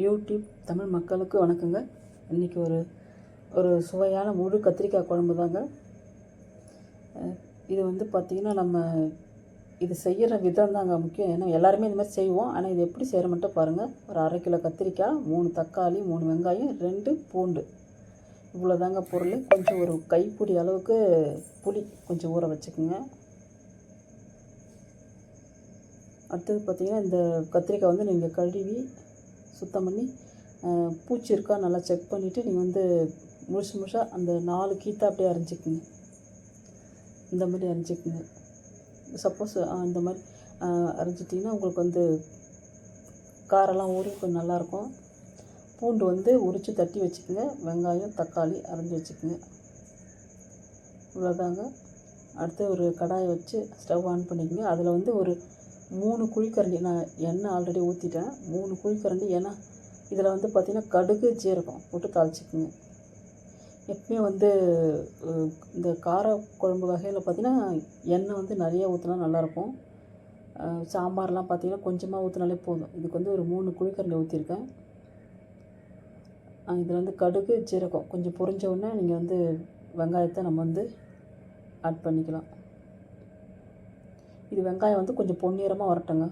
YouTube Tamil மக்களுக்கு வணக்கங்க. இன்றைக்கி ஒரு ஒரு சுவையான முழு கத்திரிக்காய் குழம்பு தாங்க. இது வந்து பார்த்திங்கன்னா நம்ம இது செய்கிற விதம் தாங்க முக்கியம். ஏன்னா எல்லாருமே இந்த மாதிரி செய்வோம். ஆனால் இது எப்படி செய்கிற மட்டும் பாருங்கள் ஒரு அரை கிலோ கத்திரிக்காய் மூணு தக்காளி மூணு வெங்காயம் ரெண்டு பூண்டு. இவ்வளோ தாங்க பொருள். கொஞ்சம் ஒரு கைப்பிடி அளவுக்கு புளி கொஞ்சம் ஊற வச்சுக்கோங்க. அடுத்தது பார்த்திங்கன்னா இந்த கத்திரிக்காய் வந்து நீங்கள் கழுவி சுத்தம் பண்ணி பூச்சி இருக்கா நல்லா செக் பண்ணிவிட்டு நீங்கள் வந்து முழுசு முழுசாக அந்த நாலு கீத்தா அப்படியே அரைஞ்சிக்குங்க. இந்த மாதிரி அரைஞ்சிக்குங்க. சப்போஸ் இந்த மாதிரி அரைஞ்சிட்டிங்கன்னா உங்களுக்கு வந்து காரெல்லாம் ஊறி கொஞ்சம் நல்லாயிருக்கும் பூண்டு வந்து உரித்து தட்டி வச்சுக்கோங்க. வெங்காயம் தக்காளி அரைஞ்சி வச்சுக்கோங்க. இவ்வளோதாங்க அடுத்து ஒரு கடாயை வச்சு ஸ்டவ் ஆன் பண்ணிக்கோங்க. அதில் வந்து ஒரு மூணு குழிக்கரண்டி நான் எண்ணெய் ஆல்ரெடி ஊற்றிட்டேன் மூணு குழிக்கரண்டி ஏன்னா இதில் வந்து பார்த்திங்கன்னா கடுகு ஜீரகம் போட்டு தாளிச்சிக்கோங்க. எப்பயுமே வந்து இந்த கார குழம்பு வகையில் பார்த்திங்கன்னா எண்ணெய் வந்து நிறைய ஊற்றினா நல்லாயிருக்கும். சாம்பார்லாம் பார்த்திங்கன்னா கொஞ்சமாக ஊற்றினாலே போதும். இதுக்கு வந்து ஒரு மூணு குழிக்கரண்டி ஊற்றிருக்கேன் இதில் வந்து கடுகு ஜீரகம் கொஞ்சம் பொரிஞ்ச உடனே நீங்கள் வந்து வெங்காயத்தை நம்ம வந்து ஆட் பண்ணிக்கலாம். இது வெங்காயம் வந்து கொஞ்சம் பொன்னிறமாக வரட்டுங்க.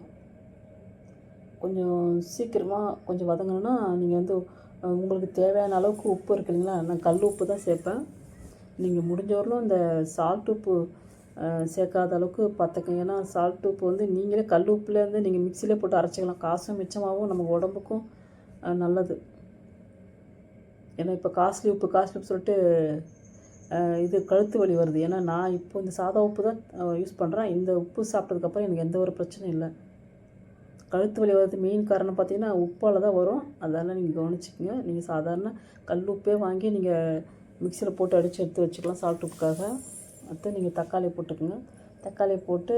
கொஞ்சம் சீக்கிரமாக கொஞ்சம் வதங்கணுன்னா நீங்கள் வந்து உங்களுக்கு தேவையான அளவுக்கு உப்பு இருக்கு இல்லைங்களா? நான் கல் உப்பு தான் சேர்ப்பேன். நீங்கள் முடிஞ்ச வரலும் இந்த சால்ட் உப்பு சேர்க்காத அளவுக்கு பார்த்துக்கங்க. ஏன்னா சால்ட் உப்பு வந்து நீங்களே கல் உப்புலேருந்து நீங்கள் மிக்சியிலே போட்டு அரைச்சிக்கலாம். காசும் மிச்சமாகவும் நமக்கு உடம்புக்கும் நல்லது. ஏன்னா இப்போ காஸ்ட்லி உப்பு காஸ்ட்லி உப்பு சொல்லிட்டு இது கழுத்து வலி வருது. ஏன்னா நான் இப்போ இந்த சாதா உப்பு தான் யூஸ் பண்ணுறேன் இந்த உப்பு சாப்பிட்டதுக்கப்புறம் எனக்கு எந்த ஒரு பிரச்சனையும் இல்லை. கழுத்து வலி வர்றது மெயின் காரணம் பார்த்தீங்கன்னா உப்பால் தான் வரும். அதெல்லாம் நீங்கள் கவனிச்சிக்கங்க. நீங்கள் சாதாரண கல் உப்பே வாங்கி நீங்கள் மிக்சியில் போட்டு அடித்து எடுத்து வச்சுக்கலாம் சால்ட் உப்புக்காக. அடுத்து நீங்கள் தக்காளி போட்டுக்கோங்க. தக்காளி போட்டு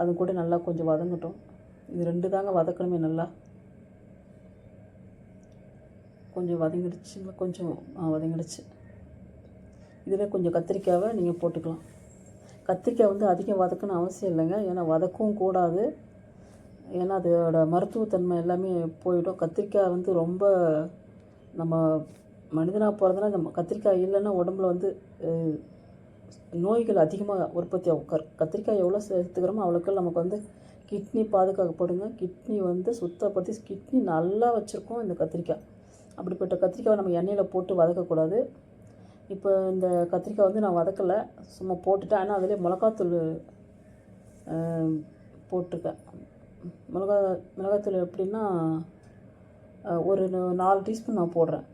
அது கூட நல்லா கொஞ்சம் வதங்கட்டும். இது ரெண்டு தாங்க வதக்கணுமே நல்லா. கொஞ்சம் வதங்கிடுச்சுங்களா கொஞ்சம் வதங்கிடுச்சு. இதில் கொஞ்சம் கத்திரிக்காவை நீங்கள் போட்டுக்கலாம். கத்திரிக்காய் வந்து அதிகம் வதக்கணும்னு அவசியம் இல்லைங்க. ஏன்னா வதக்கவும் கூடாது. ஏன்னா அதோட மருத்துவத்தன்மை எல்லாமே போயிடும். கத்திரிக்காய் வந்து ரொம்ப நம்ம மனிதனாக போகிறதுனா நம்ம கத்திரிக்காய் இல்லைன்னா உடம்புல வந்து நோய்கள் அதிகமாக உற்பத்தி ஆகும். கத்திரிக்காய் எவ்வளோ சேர்த்துக்கிறோமோ அவ்வளோக்கு நமக்கு வந்து கிட்னி பாதுகாக்கப்படுங்க. கிட்னி வந்து சுத்தப்படுத்தி கிட்னி நல்லா வச்சுருக்கோம் இந்த கத்திரிக்காய். அப்படிப்பட்ட கத்திரிக்காயை நம்ம எண்ணெயில் போட்டு வதக்கக்கூடாது. இப்போ இந்த கத்திரிக்காய் வந்து நான் வதக்கலை. சும்மா போட்டுட்டேன். ஆனால் அதிலே மிளகாத்தூள் அஹ், போட்டிருக்கேன். மிளகா மிளகாத்தூள் எப்படின்னா ஒரு நாலு டீஸ்பூன் நான் போடுறேன்.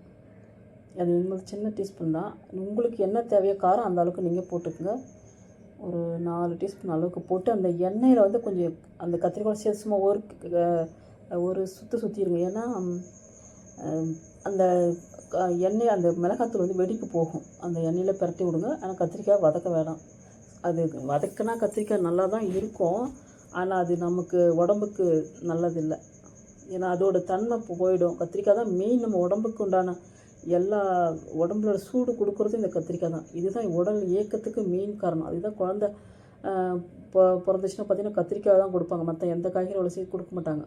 அது உங்களுக்கு சின்ன டீஸ்பூன் தான். உங்களுக்கு என்ன தேவையோ காரம் அந்த அளவுக்கு நீங்கள் போட்டுக்கோங்க. ஒரு நாலு டீஸ்பூன் அளவுக்கு போட்டு அந்த எண்ணெயில் வந்து கொஞ்சம் அந்த கத்திரிக்காய் சேர்த்து சும்மா ஒரு ஒரு சுற்று சுற்றிடுங்க ஏன்னா அந்த எண்ணெய் அந்த மிளகாத்தூள் வந்து வெடிப்பு போகும். அந்த எண்ணெயில் பிரட்டி விடுங்க. ஆனால் கத்திரிக்காய் வதக்க வேணாம். அது வதக்கினா கத்திரிக்காய் நல்லா தான் இருக்கும். ஆனால் அது நமக்கு உடம்புக்கு நல்லதில்லை. ஏன்னா அதோட தன்மை போயிடும். கத்திரிக்காய் தான் மெயின் நம்ம உடம்புக்கு உண்டான எல்லா உடம்புல சூடு கொடுக்குறது இந்த கத்திரிக்காய் தான். இதுதான் உடல் இயக்கத்துக்கு மெயின் காரணம். அதுதான் குழந்த பிறந்துச்சுன்னா பார்த்தீங்கன்னா கத்திரிக்காய் தான் கொடுப்பாங்க. மற்ற எந்த காய்கறி அவ்வளோ சீக்கிரம் கொடுக்க மாட்டாங்க.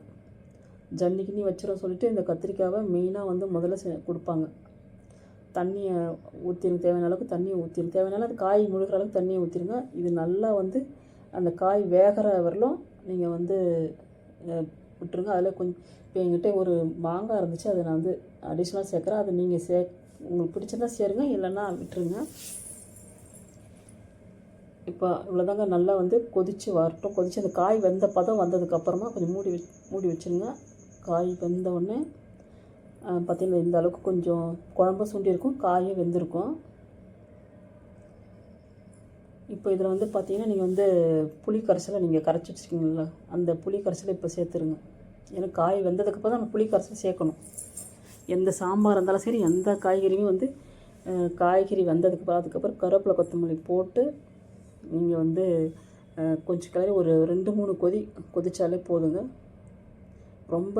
ஜன்னி வச்சிட வச்சிரும் சொல்லிட்டு இந்த கத்திரிக்காவை மெயினாக வந்து முதல்ல செ கொடுப்பாங்க. தண்ணியை ஊற்றிருங்க தேவையான அளவுக்கு தண்ணியை ஊற்றிருங்க தேவையான அது காய் முழுகிற அளவுக்கு தண்ணியை ஊற்றிருங்க இது நல்லா வந்து அந்த காய் வேகிற வரலும் நீங்கள் வந்து விட்டுருங்க. அதில் கொஞ்சம் இப்போ எங்கிட்ட ஒரு மாங்காய் இருந்துச்சு அதை நான் வந்து அடிஷ்னலாக சேர்க்குறேன். அதை நீங்கள் சே உங்களுக்கு பிடிச்சதா சேருங்க இல்லைன்னா விட்டுருங்க. இப்போ இவ்வளோதாங்க நல்லா வந்து கொதித்து வரட்டும். கொதித்து அந்த காய் வெந்த பதம் வந்ததுக்கப்புறமா கொஞ்சம் மூடி வச் மூடி வச்சுருங்க. காய் வெந்த உடனே பார்த்தீங்கன்னா இந்த அளவுக்கு கொஞ்சம் குழம்பு சுண்டியிருக்கும் காயும் வெந்திருக்கும். இப்போ இதில் வந்து பார்த்தீங்கன்னா நீங்கள் வந்து புளி கரைசலை நீங்கள் கரைச்சி வச்சுருக்கீங்களா அந்த புளி கரைசலை இப்போ சேர்த்துருங்க. ஏன்னா காய் வெந்ததுக்கப்புறம் தான் நம்ம புளி கரைசல் சேர்க்கணும். எந்த சாம்பார் இருந்தாலும் சரி எந்த காய்கறியும் வந்து காய்கறி வெந்ததுக்கு அதுக்கப்புறம் கருவேப்பிலை கொத்தமல்லி போட்டு நீங்கள் வந்து கொஞ்சம் கிளறி ஒரு ரெண்டு மூணு கொதி கொதித்தாலே போதுங்க. ரொம்ப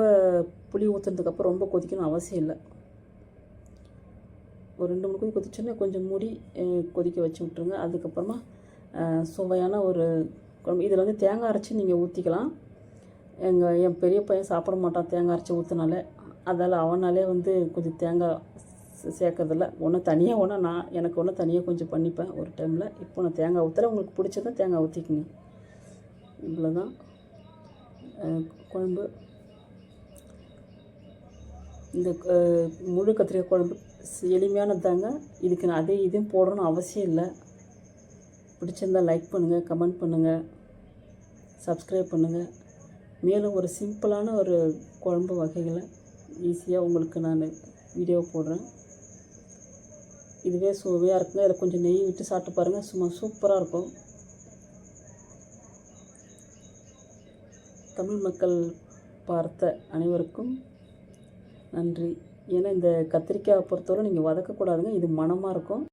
புளி ஊற்றுனதுக்கப்புறம் ரொம்ப கொதிக்கணும் அவசியம் இல்லை. ஒரு ரெண்டு மூணு கொதி கொதிச்சோன்னே கொஞ்சம் மூடி கொதிக்க வச்சு விட்ருங்க அதுக்கப்புறமா சுவையான ஒரு குழம்பு. இதில் வந்து தேங்காய் அரைச்சி நீங்கள் ஊற்றிக்கலாம் எங்கள் என் பெரிய பையன் சாப்பிட மாட்டான் தேங்காய் அரைச்சி ஊற்றினாலே அதால் அவனாலே வந்து கொஞ்சம் தேங்காய் சேர்க்கறதில்ல. ஒன்று தனியாக ஒன்று நான் எனக்கு ஒன்று தனியாக கொஞ்சம் பண்ணிப்பேன் ஒரு டைமில். இப்போ நான் தேங்காய் ஊற்றுறேன் உங்களுக்கு பிடிச்சதான் தேங்காய் ஊற்றிக்குங்க இவ்வளோ தான் குழம்பு. இந்த முழு கத்திரிக்காய் குழம்பு எளிமையானதாங்க எளிமையானது தாங்க இதுக்கு நான் அதே இதையும் போடணும்னு அவசியம் இல்லை. பிடிச்சிருந்தா லைக் பண்ணுங்கள் கமெண்ட் பண்ணுங்கள் சப்ஸ்கிரைப் பண்ணுங்கள் மேலும் ஒரு சிம்பிளான ஒரு குழம்பு வகைகளை ஈஸியாக உங்களுக்கு நான் வீடியோ போடுறேன். இதுவே சுவையாக இருக்குங்க. இதில் கொஞ்சம் நெய் விட்டு சாப்பிட்டு பாருங்கள் சும்மா சூப்பராக இருக்கும். தமிழ் மக்கள் பார்த்த அனைவருக்கும் நன்றி. ஏன்னா இந்த கத்திரிக்காய் பொறுத்தவரை நீங்கள் வதக்கக்கூடாதுங்க. இது மணமாக இருக்கும்.